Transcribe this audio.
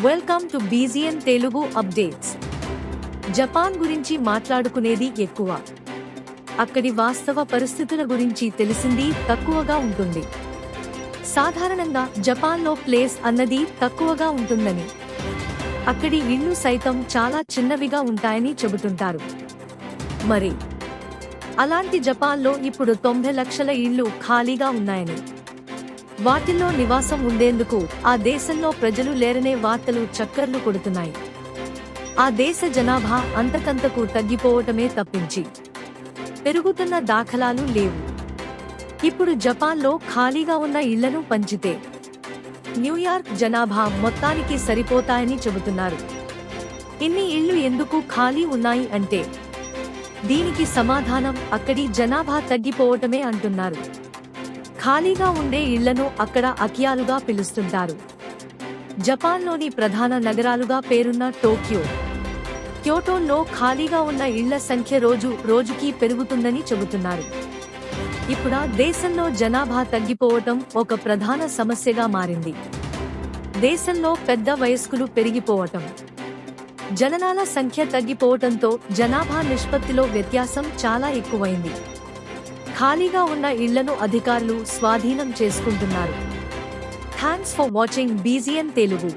Welcome to బీజియన్ Telugu updates Japan గురించి మాట్లాడుకునేది ఎక్కువ. అక్కడి వాస్తవ పరిస్థితుల గురించి తెలిసింది తక్కువగా ఉంటుంది. సాధారణంగా జపాన్లో ప్లేస్ అన్నది తక్కువగా ఉంటుందని. అక్కడి ఇళ్ళు సైతం చాలా చిన్నవిగా ఉంటాయని చెబుతుంటారు. మరి అలాంటి జపాన్లో ఇప్పుడు తొంభై లక్షల ఇళ్ళు ఖాళీగా ఉన్నాయని. వాటిల్లో నివాసం ఉండేందుకు ఆ దేశంలో ప్రజలు లేరనే వార్తలు చక్కర్లు కొడుతున్నాయి. ఆ దేశ జనాభా అంతకంతకు తగ్గిపోవటమే తప్పించి పెరుగుతున్న దాఖలాలు లేవు. ఇప్పుడు జపాన్లో ఖాళీగా ఉన్న ఇళ్ళను పంచితే న్యూయార్క్ జనాభా మొత్తానికి సరిపోతాయని చెబుతున్నారు. ఇన్ని ఇళ్ళు ఎందుకు ఖాళీ ఉన్నాయి అంటే దీనికి సమాధానం అక్కడి జనాభా తగ్గిపోవటమే అంటున్నారు. ఖాళీగా ఉండే ఇళ్ళను అక్కడ అకియాలుగా పిలుస్తుంటారు. జపాన్లోని ప్రధాన నగరాలుగా పేరున్న టోక్యో. క్యోటోల్లో ఖాళీగా ఉన్న ఇళ్ళ సంఖ్య రోజు రోజుకి పెరుగుతుందని చెబుతున్నారు. ఇప్పుడు దేశంలో జనాభా తగ్గిపోవటం ఒక ప్రధాన సమస్యగా మారింది. దేశంలో పెద్ద వయస్కులు పెరిగిపోవటం. జననాల సంఖ్య తగ్గిపోవటంతో జనాభా నిష్పత్తిలో వ్యత్యాసం చాలా ఎక్కువైంది. ఖాళీగా ఉన్న ఇళ్ళను అధికారులు స్వాధీనం చేసుకుంటున్నారు. Thanks for watching బీజియన్ Telugu